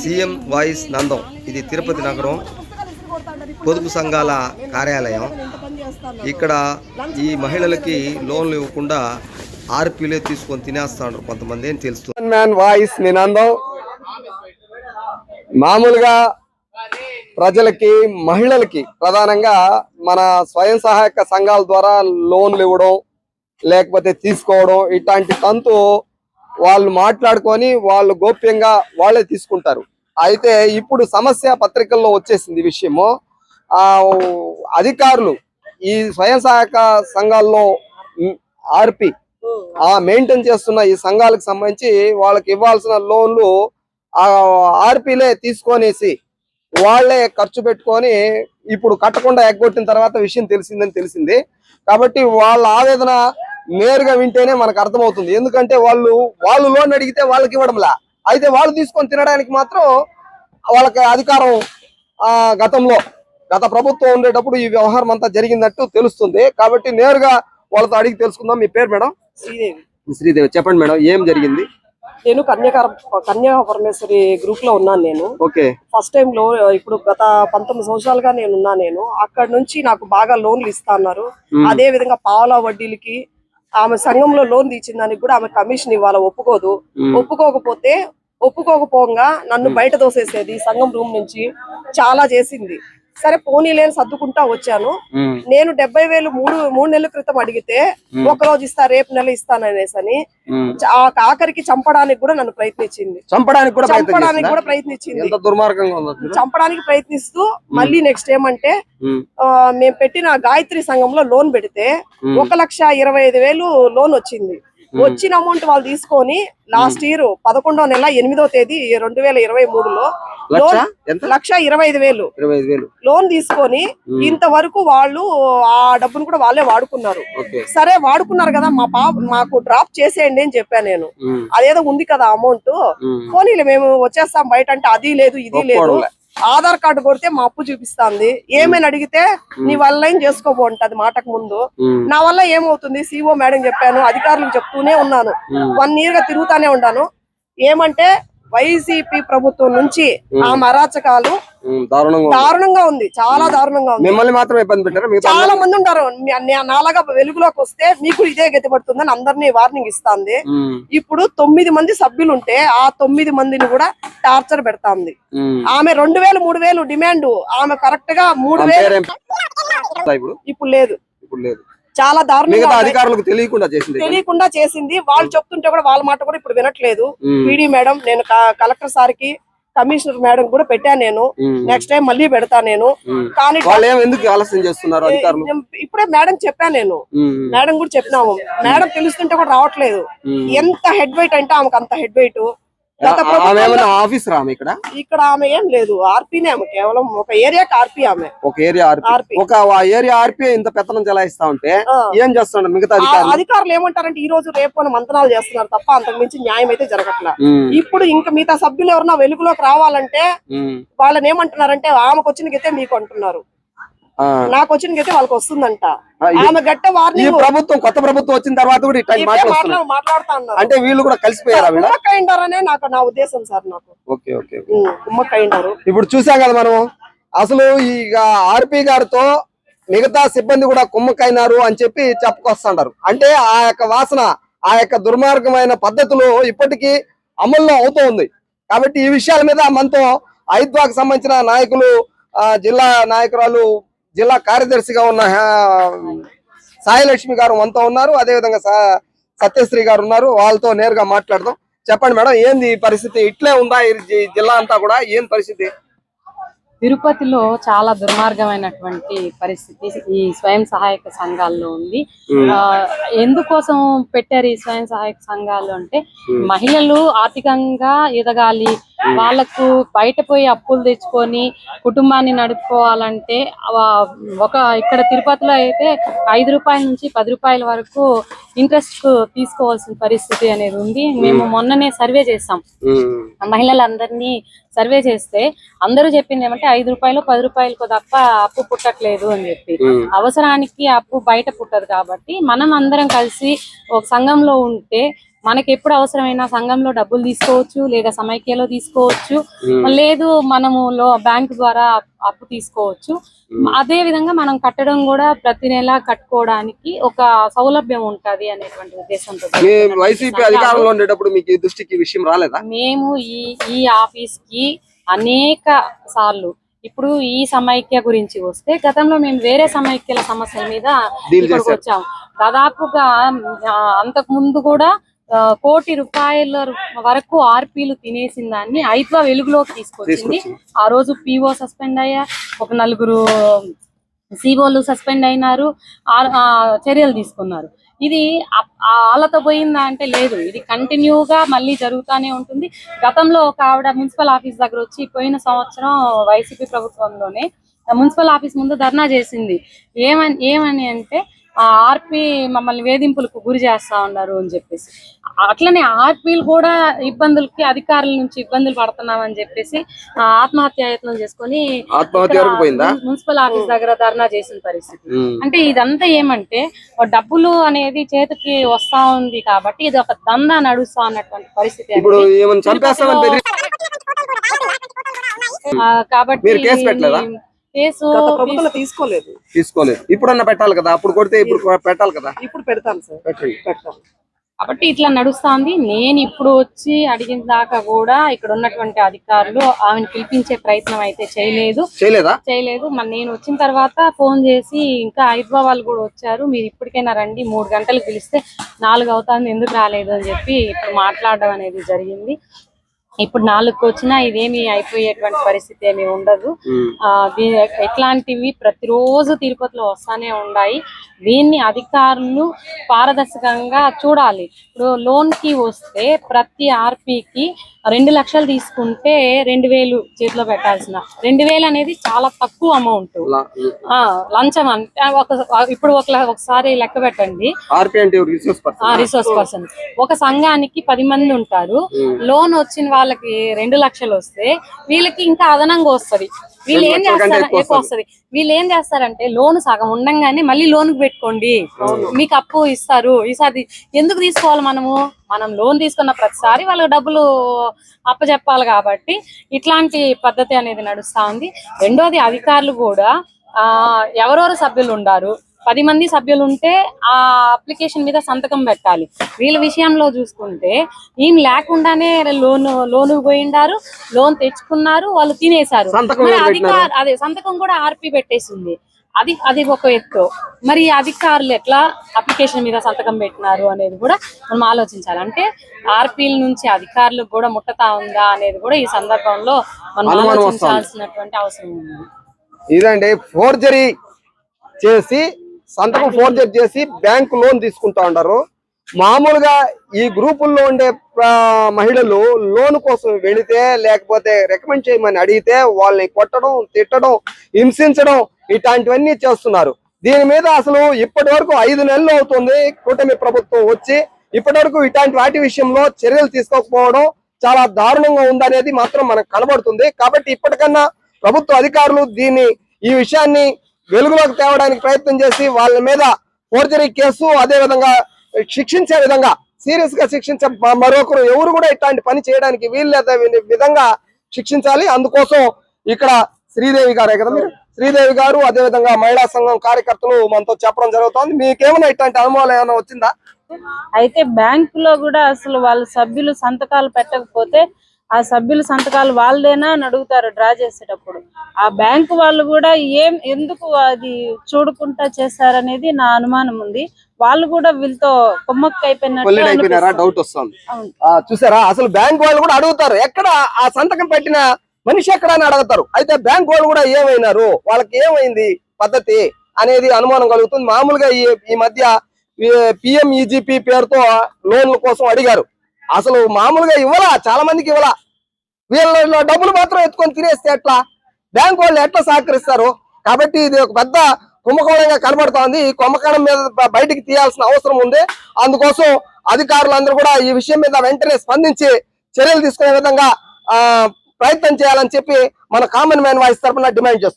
CM voice Nandam. ఇది తిరుపతి నగరం పొదుపు సంఘాల కార్యాలయం. ఇక్కడ ఈ మహిళలకి లోన్లు ఇవ్వకుండా ఆర్పీలే తీసుకొని తినేస్తాడు కొంతమంది అని తెలుస్తుంది. మ్యాన్ వాయిస్ నినందం మామూలుగా ప్రజలకి మహిళలకి ప్రధానంగా మన స్వయం సహాయక సంఘాల ద్వారా లోన్లు ఇవ్వడం లేకపోతే తీసుకోవడం ఇట్లాంటి తంతు వాళ్ళు మాట్లాడుకొని వాళ్ళు గోప్యంగా వాళ్ళే తీసుకుంటారు. అయితే ఇప్పుడు సమస్య పత్రికల్లో వచ్చేసింది ఈ విషయము. ఆ అధికారులు ఈ స్వయం సహాయక సంఘాల్లో ఆర్పి ఆ మెయింటైన్ చేస్తున్న ఈ సంఘాలకు సంబంధించి వాళ్ళకి ఇవ్వాల్సిన లోన్లు ఆ ఆర్పీలే తీసుకొనేసి వాళ్ళే ఖర్చు పెట్టుకొని ఇప్పుడు కట్టకుండా ఎగ్గొట్టిన తర్వాత విషయం తెలిసిందని తెలిసింది. కాబట్టి వాళ్ళ ఆవేదన నేరుగా వింటేనే మనకు అర్థమవుతుంది. ఎందుకంటే వాళ్ళు వాళ్ళు లోన్ అడిగితే వాళ్ళకి ఇవ్వడంలా. అయితే వాళ్ళు తీసుకొని తినడానికి మాత్రం వాళ్ళకి అధికారం ఆ గతంలో గత ప్రభుత్వం ఉండేటప్పుడు ఈ వ్యవహారం అంతా జరిగినట్టు తెలుస్తుంది. కాబట్టి నేరుగా వాళ్ళతో అడిగి తెలుసుకుందాం. మీ పేరు మేడం? శ్రీదేవి. శ్రీదేవి. చెప్పండి మేడం ఏం జరిగింది? నేను కన్యాకర కన్యా పరమేశ్వరి గ్రూప్లో ఉన్నాను నేను. ఓకే. ఫస్ట్ టైం లో ఇప్పుడు గత పంతొమ్మిది సంవత్సరాలుగా నేను ఉన్నా నేను. అక్కడ నుంచి నాకు బాగా లోన్లు ఇస్తా అన్నారు. అదే విధంగా పావలా వడ్డీలకి ఆమె సంఘంలో లోన్ తీసిన దానికి కూడా ఆమె కమిషన్ ఇవ్వాల ఒప్పుకోదు. ఒప్పుకోకపోతే ఒప్పుకోకపోగా నన్ను బయట దోసేసేది సంఘం రూమ్ నుంచి. చాలా చేసింది. సరే పోనీ లేని సర్దుకుంటా వచ్చాను. నేను డెబ్బై వేలు మూడు మూడు నెలల క్రితం అడిగితే ఒక రోజు ఇస్తా రేపు నెల ఇస్తాననేసి అని చ- ఆ ఆఖరికి చంపడానికి కూడా నన్ను ప్రయత్నించింది. చంపడానికి కూడా చంపడానికి ప్రయత్నించింది. చంపడానికి ప్రయత్నిస్తూ మళ్ళీ నెక్స్ట్ ఏమంటే మేము. పెట్టిన గాయత్రి సంఘంలో లోన్ పెడితే ఒక లక్ష ఇరవై ఐదు వేలు లోన్ వచ్చింది. వచ్చిన అమౌంట్ వాళ్ళు తీసుకొని లాస్ట్ ఇయర్ పదకొండో నెల ఎనిమిదో తేదీ రెండు వేల ఇరవై మూడులో లక్ష? ఇరవై ఐదు వేలు. లోన్ తీసుకొని ఇంతవరకు వాళ్ళు ఆ డబ్బును కూడా వాళ్ళే వాడుకున్నారు. సరే వాడుకున్నారు కదా మా పాప మాకు డ్రాప్ చేసేయండి అని చెప్పాను నేను. అదేదో ఉంది కదా అమౌంట్. పోనీలే మేము వచ్చేస్తాం బయట అంటే అది లేదు ఇది లేదు. ఆధార్ కార్డు కొడితే మా అప్పు చూపిస్తాంది. ఏమైనా అడిగితే నీ వల్ల ఏం చేసుకోబోంటది మాటకు ముందు. నా వల్ల ఏమవుతుంది? సిఓ మేడం చెప్పాను అధికారులకు చెప్తూనే ఉన్నాను. వన్ ఇయర్గా తిరుగుతానే ఉన్నాను. ఏమంటే వైసీపీ ప్రభుత్వం నుంచి ఆ అరాచకాలు ఉమ్, దారుణంగా ఉంది. చాలా దారుణంగా ఉంది. మిమ్మల్ని మాత్రం ఇబ్బంది పెట్టారా? చాలా మంది ఉంటారు. నాలాగా వెలుగులోకి వస్తే మీకు ఇదే గతి పడుతుందని అందరినీ వార్నింగ్ ఇస్తాంది. ఇప్పుడు తొమ్మిది మంది సభ్యులు ఉంటే ఆ తొమ్మిది మందిని కూడా టార్చర్ పెడతాంది. ఆమె రెండు వేలు మూడు వేలు డిమాండ్. ఆమె కరెక్ట్గా మూడు వేలు ఇప్పుడు లేదు. ఇప్పుడు లేదు. చాలా దారుణంగా. అధికారులకు తెలియకుండా చేసింది తెలియకుండా చేసింది. వాళ్ళు చెప్తుంటే కూడా వాళ్ళ మాట కూడా ఇప్పుడు వినట్లేదు. పీడీ మేడం నేను క- కలెక్టర్ సార్కి కమిషనర్ మేడం కూడా పెట్టాను నేను. నెక్స్ట్ టైం మళ్ళీ పెడతా నేను. కానీ ఎందుకు ఆలస్యం చేస్తున్నారు ఇప్పుడే మేడం చెప్పాను నేను. మేడం కూడా చెప్పినాము. మేడం పిలుస్తుంటే కూడా రావట్లేదు. ఎంత హెడ్ వెయిట్ అంటే ఆమెకు అంత హెడ్ వెయిట్. గత ఆ- ఆమె ప్రభుత్వంలో ఏమైనా ఆఫీసర్ ఆమె ఇక్కడ? ఇక్కడ ఆమె ఏం లేదు. ఆర్పీనే ఆమె కేవలం ఒక ఏరియాకి ఆర్పీ ఆమె. ఒక ఏరియా ఆర్పీ. ఒక ఏరియా ఆర్పీ ఇంత పెత్తనం చెలాయిస్తా ఉంటే. ఏం చేస్తున్నారు మిగతా అధికారులు? అధికారులు ఏమంటారంటే ఈ రోజు రేపు అని మంతనాలు చేస్తున్నారు తప్ప అంతకు మించి న్యాయం అయితే జరగట్లా. ఇప్పుడు ఇంకా మిగతా సభ్యులు ఎవరన్నా వెలుగులోకి రావాలంటే వాళ్ళని ఏమంటున్నారంటే ఆమెకు వచ్చిన గతే మీకు అంటున్నారు. నాకు వచ్చిన గతే వాళ్ళకి వస్తుందంట. ఆమె గట్ట వార్నింగ్ ప్రభుత్వం కొత్త ప్రభుత్వం వచ్చిన తర్వాత కూడా ఇట్లాంటి మాటలు వస్తున్నాయి మాట్లాడుతా అన్నారు. అంటే వీళ్ళు కూడా కలిసిపోయారా కుమ్మక్కయిండారనే నాకు నా ఉద్దేశం సార్ నాకు. ఓకే ఓకే ఉమ్, కుమ్మక్కయిండారు ఇప్పుడు చూసాం కదా మనం అసలు ఈ ఆర్పి గారితో మిగతా సిబ్బంది కూడా కుమ్మకైనారు అని చెప్పి చెప్పుకొస్తున్నారు అంటే ఆ యొక్క వాసన ఆ యొక్క దుర్మార్గమైన పద్ధతులు ఇప్పటికీ అమల్లో అవుతూ ఉంది. కాబట్టి ఈ విషయాల మీద మనతో ఐద్వాకు సంబంధించిన నాయకులు ఆ, జిల్లా నాయకురాలు జిల్లా కార్యదర్శిగా ఉన్న సాయిలక్ష్మి గారు మనతో ఉన్నారు. అదేవిధంగా సత్యశ్రీ గారు ఉన్నారు. వాళ్ళతో నేరుగా మాట్లాడదాం. చెప్పండి మేడం ఏంది పరిస్థితి? ఇట్లే ఉందా జిల్లా అంతా కూడా? ఏం పరిస్థితి? తిరుపతిలో చాలా దుర్మార్గమైనటువంటి పరిస్థితి ఈ స్వయం సహాయక సంఘాల్లో ఉంది. ఎందుకోసం పెట్టారు ఈ స్వయం సహాయక సంఘాలు అంటే మహిళలు ఆర్థికంగా ఎదగాలి వాళ్ళకు బయట పోయి అప్పులు తెచ్చుకొని కుటుంబాన్ని నడుపుకోవాలంటే ఒక ఇక్కడ తిరుపతిలో అయితే ఐదు రూపాయల నుంచి పది రూపాయల వరకు ఇంట్రెస్ట్ తీసుకోవాల్సిన పరిస్థితి అనేది ఉంది. మేము మొన్ననే సర్వే చేసాం ఆ మహిళలందరినీ సర్వే చేస్తే అందరూ చెప్పింది ఏమంటే ఐదు రూపాయలు పది రూపాయలకు తప్ప అప్పు పుట్టట్లేదు అని చెప్పి. అవసరానికి అప్పు బయట పుట్టదు కాబట్టి మనం అందరం కలిసి ఒక సంఘంలో ఉంటే మనకి ఎప్పుడు అవసరమైనా సంఘంలో డబ్బులు తీసుకోవచ్చు లేదా సమైక్యలో తీసుకోవచ్చు. లేదు మనము లో బ్యాంక్ ద్వారా అప్పు తీసుకోవచ్చు. అదే విధంగా మనం కట్టడం కూడా ప్రతి నెల కట్టుకోవడానికి ఒక సౌలభ్యం ఉంటది అనేటువంటి ఉద్దేశంతో మీ వైసీపీ అధికారంలో ఉండేటప్పుడు మీకు ఈ దృష్టికి ఈ విషయం రాలేదా? మేము ఈ ఈ ఆఫీస్కి అనేక సార్లు ఇప్పుడు ఈ సమైక్య గురించి వస్తే గతంలో మేము వేరే సమైక్యల సమస్యల మీద Deal ఇక్కడికి చేశారు. వచ్చాం దాదాపుగా అంతకు ముందు కూడా కోటి రూపాయల వరకు ఆర్పీలు తినేసిన దాన్ని ఐద్వా వెలుగులోకి తీసుకొచ్చింది. ఆ రోజు పీఓ సస్పెండ్ అయ్యా. ఒక నలుగురు సిఓలు సస్పెండ్ అయినారు. చర్యలు తీసుకున్నారు. ఇది ఆళ్ళతో పోయిందా అంటే లేదు. ఇది కంటిన్యూగా మళ్ళీ జరుగుతానే ఉంటుంది. గతంలో ఒక ఆవిడ మున్సిపల్ ఆఫీస్ దగ్గర వచ్చి పోయిన సంవత్సరం వైసీపీ ప్రభుత్వంలోనే మున్సిపల్ ఆఫీస్ ముందు ధర్నా చేసింది. ఏమని ఏమని అంటే ఆర్పి మమ్మల్ని వేధింపులకు గురి చేస్తా ఉన్నారు అని చెప్పేసి. అట్లనే ఆర్పీలు కూడా ఇబ్బందులకి అధికారుల నుంచి ఇబ్బందులు పడుతున్నామని చెప్పేసి ఆ, ఆత్మహత్య యత్నం చేసుకొని మున్సిపల్ ఆఫీస్ దగ్గర ధర్నా చేసిన పరిస్థితి. అంటే ఇదంతా ఏమంటే డబ్బులు అనేది చేతికి వస్తా ఉంది కాబట్టి ఇది ఒక దందా నడుస్తా అన్నటువంటి పరిస్థితి కాబట్టి కేసు ప్రభుత్వం తీసుకోలేదు. తీసుకోలేదు. ఇప్పుడన్నా పెట్టాలి కదా? అప్పుడు కొడితే ఇప్పుడు పెట్టాలి కదా? ఇప్పుడు పెడతాను సార్. కాబట్టి ఇట్లా నడుస్తాంది. నేను ఇప్పుడు వచ్చి అడిగిన దాకా కూడా ఇక్కడ ఉన్నటువంటి అధికారులు ఆమెను పిలిపించే ప్రయత్నం అయితే చేయలేదు. చేయలేదా? చేయలేదు. మరి నేను వచ్చిన తర్వాత ఫోన్ చేసి ఇంకా వాళ్ళు కూడా వచ్చారు. మీరు ఇప్పటికైనా రండి. మూడు గంటలకు పిలిస్తే నాలుగు అవుతుంది. ఎందుకు రాలేదు అని చెప్పి ఇప్పుడు మాట్లాడడం అనేది జరిగింది. ఇప్పుడు నాలుగుకి వచ్చినా ఇదేమి అయిపోయేటువంటి పరిస్థితి ఏమి ఉండదు. ఇట్లాంటివి ప్రతిరోజు తిరుపతిలో వస్తానే ఉన్నాయి దీన్ని అధికారులు పారదర్శకంగా చూడాలి. ఇప్పుడు లోన్కి వస్తే ప్రతి ఆర్పీకి రెండు లక్షలు తీసుకుంటే రెండు వేలు చేతిలో పెట్టాల్సిన. రెండు వేలు అనేది చాలా తక్కువ అమౌంట్. లంచం అంటే ఒక ఇప్పుడు ఒక ఒకసారి లెక్క పెట్టండి. రిసోర్స్ పర్సన్ రిసోర్స్ పర్సన్ ఒక సంఘానికి పది మంది ఉంటారు. లోన్ వచ్చిన వాళ్ళకి రెండు లక్షలు వస్తే వీళ్ళకి ఇంకా అదనంగా వస్తది. వీళ్ళు ఏం చేస్తారు? ఎక్కువ వస్తది. వీళ్ళు ఏం చేస్తారంటే లోన్ సగం ఉండంగానే మళ్ళీ లోన్ పెట్టుకోండి. మీకు అప్పు ఇస్తారు. ఈసారి ఎందుకు తీసుకోవాలి మనము? మనం లోన్ తీసుకున్న ప్రతిసారి వాళ్ళకి డబ్బులు అప్పచెప్పాలి కాబట్టి ఇట్లాంటి పద్ధతి అనేది నడుస్తా ఉంది. రెండోది అధికారులు కూడా ఎవరెవరు సభ్యులు ఉండారు? పది మంది సభ్యులు ఉంటే ఆ అప్లికేషన్ మీద సంతకం పెట్టాలి. వీళ్ళ విషయంలో చూసుకుంటే ఏం లేకుండానే లోన్ లోన్ పోయిండారు లోన్ తెచ్చుకున్నారు వాళ్ళు తినేశారు. అధికార అదే సంతకం కూడా ఆర్పి పెట్టేసింది. అది అది ఒక ఎత్తు. మరి అధికారులు ఎట్లా అప్లికేషన్ మీద సంతకం పెట్టినారు అనేది కూడా మనం ఆలోచించాలి. అంటే ఆర్పీల నుంచి అధికారులకు కూడా ముట్టతా ఉందా అనేది కూడా ఈ సందర్భంలో మనం. ఆలోచించాల్సినటువంటి అవసరం ఉంది. ఇదండి ఫోర్జరీ చేసి సంతకం ఫోర్జర్ చేసి బ్యాంకు లోన్ తీసుకుంటా ఉంటారు మామూలుగా ఈ గ్రూపుల్లో ఉండే మహిళలు లోన్ కోసం వెళితే లేకపోతే రికమెండ్ చేయమని అడిగితే వాళ్ళని కొట్టడం తిట్టడం హింసించడం ఇట్లాంటివన్నీ చేస్తున్నారు. దీని మీద అసలు ఇప్పటి వరకు ఐదు నెలలు అవుతుంది కూటమి ప్రభుత్వం వచ్చి. ఇప్పటి వరకు ఇట్లాంటి వాటి విషయంలో చర్యలు తీసుకోకపోవడం చాలా దారుణంగా ఉందనేది మాత్రం మనకు కనబడుతుంది. కాబట్టి ఇప్పటికన్నా ప్రభుత్వ అధికారులు దీన్ని ఈ విషయాన్ని వెలుగులోకి తేవడానికి ప్రయత్నం చేసి వాళ్ళ మీద ఫోర్జరీ కేసు అదే విధంగా శిక్షించే విధంగా సీరియస్గా శిక్షించే మరొకరు ఎవరు కూడా ఇట్లాంటి పని చేయడానికి వీలు లేదా విధంగా శిక్షించాలి. అందుకోసం ఇక్కడ శ్రీదేవి గారే కదా మీరు? శ్రీదేవి గారు అదే విధంగా మహిళా సంఘం కార్యకర్తలు మనతో చెప్పడం జరుగుతుంది. మీకేమైనా ఇట్లాంటి అనుభవాలు ఏమైనా వచ్చిందా? అయితే బ్యాంకులో కూడా అసలు వాళ్ళ సభ్యులు సంతకాలు పెట్టకపోతే ఆ సభ్యుల సంతకాలు వాళ్ళదేనా అని అడుగుతారు డ్రా చేసేటప్పుడు. ఆ బ్యాంకు వాళ్ళు కూడా ఏం ఎందుకు అది చూడకుండా చేశారనేది నా అనుమానం ఉంది. వాళ్ళు కూడా వీళ్ళతో కొమ్మక్కి అయిపోయినారా. డౌట్ వస్తుంది. చూసారా? అసలు బ్యాంక్ వాళ్ళు కూడా అడుగుతారు ఎక్కడ ఆ సంతకం పెట్టిన మనిషి ఎక్కడ అని అడుగుతారు. అయితే బ్యాంక్ వాళ్ళు కూడా ఏమైనారు? వాళ్ళకి ఏమైంది పద్ధతి అనేది అనుమానం కలుగుతుంది. మామూలుగా ఈ ఈ మధ్య పిఎంఈజిపి పేరుతో లోన్ల కోసం అడిగారు. అసలు మామూలుగా ఇవ్వలా చాలా మందికి ఇవ్వలా. వీళ్ళ డబ్బులు మాత్రం ఎత్తుకొని తినేస్తే ఎట్లా? బ్యాంకు వాళ్ళు ఎట్లా సహకరిస్తారు? కాబట్టి ఇది ఒక పెద్ద కుంభకోణంగా కనబడుతోంది. ఈ కుంభకోణం మీద బయటికి తీయాల్సిన అవసరం ఉంది. అందుకోసం అధికారులందరూ కూడా ఈ విషయం మీద వెంటనే స్పందించి చర్యలు తీసుకునే విధంగా ఆ ప్రయత్నం చేయాలని చెప్పి మన కామన్ మ్యాన్ వాయిస్ తరఫున డిమాండ్ చేస్తున్నాం.